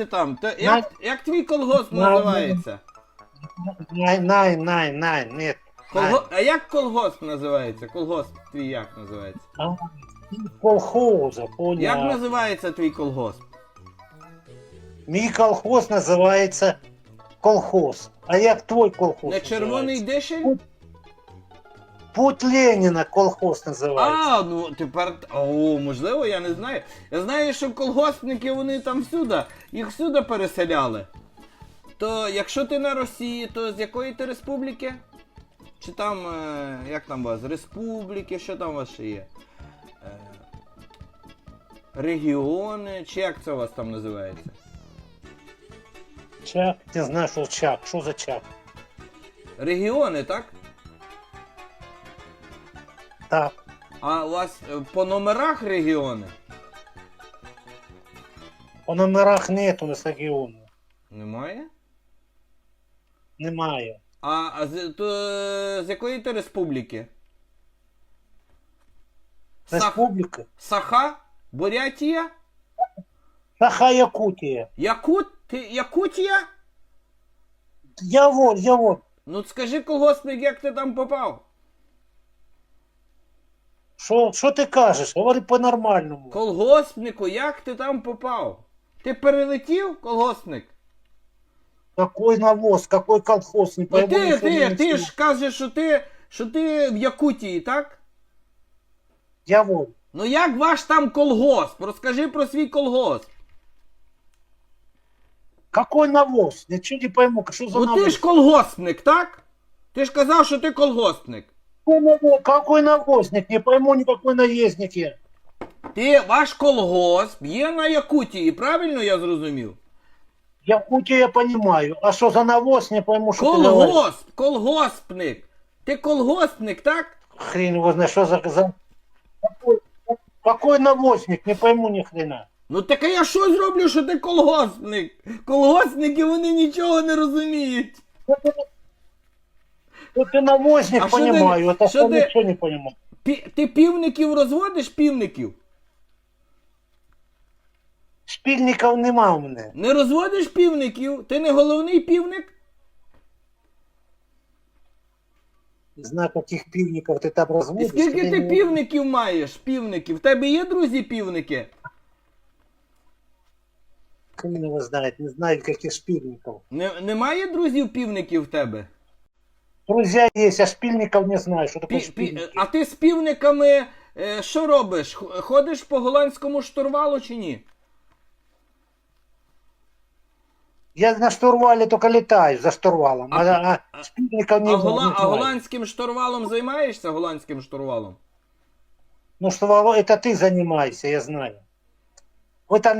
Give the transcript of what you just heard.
ти там? Та, як, як твій колгосп На- називається? Най, най, най, най, нет. Колго... А як колгосп називається? Колгосп твій як називається? А, колхоза, Як понял. називається твій колгосп? Мій колхоз називається колхоз. А як твой колхоз? Не червоний називається? Путь Леніна колхоз називається. А, ну тепер. О, можливо, я не знаю. Я знаю, що колгоспники вони там всюди, їх всюди переселяли. То якщо ти на Росії, то з якої ти республіки? Чи там, е, як там у вас? Республіки, що там у вас ще є? Е, регіони, чи як це у вас там називається? Чак, не знаю, що чак. Що за чак? Регіони, так? Так. А у вас е, по номерах регіони? По номерах нет у нас регіону. Немає? Немає. А, а з, то, е, з якої ти республіки? Сах, Республіка. Саха? Бурятія? Саха Якутія. Якут? Ти Якутія? Я вон. Ну скажи колгоспник, як ти там попав? Що, що ти кажеш? Говори по-нормальному. Колгоспнику, як ти там попав? Ти перелетів, колгоспник? Какой навоз, какой колхоз, не Ну пойму. ти, ти, ти ж кажеш, що ти, що ти в Якутії, так? Я вон. Ну як ваш там колгосп? Розкажи про свій колгосп. Какой навоз? Ничего не пойму, что за Ну навоз? ти ж колгоспник, так? Ти ж казав, що ти колгоспник. Какой навозник? Не пойму никакой наездник я. Ти ваш колгосп є на Якутії, правильно я зрозумів? Якутия я понимаю. А что за навоз, не пойму, что ты говоришь. Колгосп, колгоспник. Ти колгоспник, так? Хрен его знает, что за... за... Какой, какой навозник? Не пойму ни хрена. Ну так а я що зроблю, що ти колгоспник? Колгоспники вони нічого не розуміють. Вот ты навозник А что ты- понимаю, это что что ты- ничего не понимаю. Пі- ти півників розводиш півників? Шпильников нема у мене. Не розводиш півників? Ти не головний півник? Не знаю, каких пивников ты там І разводишь. скільки Я ти не- півників маєш? Півників? В тебе є друзі півники? Хрен его знает, не знаю, каких шпильников. Не, немає друзів півників в тебе? Друзья есть, а шпильников не знаю, что такое Пі, пі, шпильники. а ти з півниками е, що робиш? Х- Ходиш по голландському штурвалу чи ні? Я на штурвале только летаю, за штурвалом. А, а, шпильников не, А, не гола, а знаю. голландським штурвалом займаєшся голландським штурвалом? Ну, штурвал, это ты занимаешься, я знаю. Вы там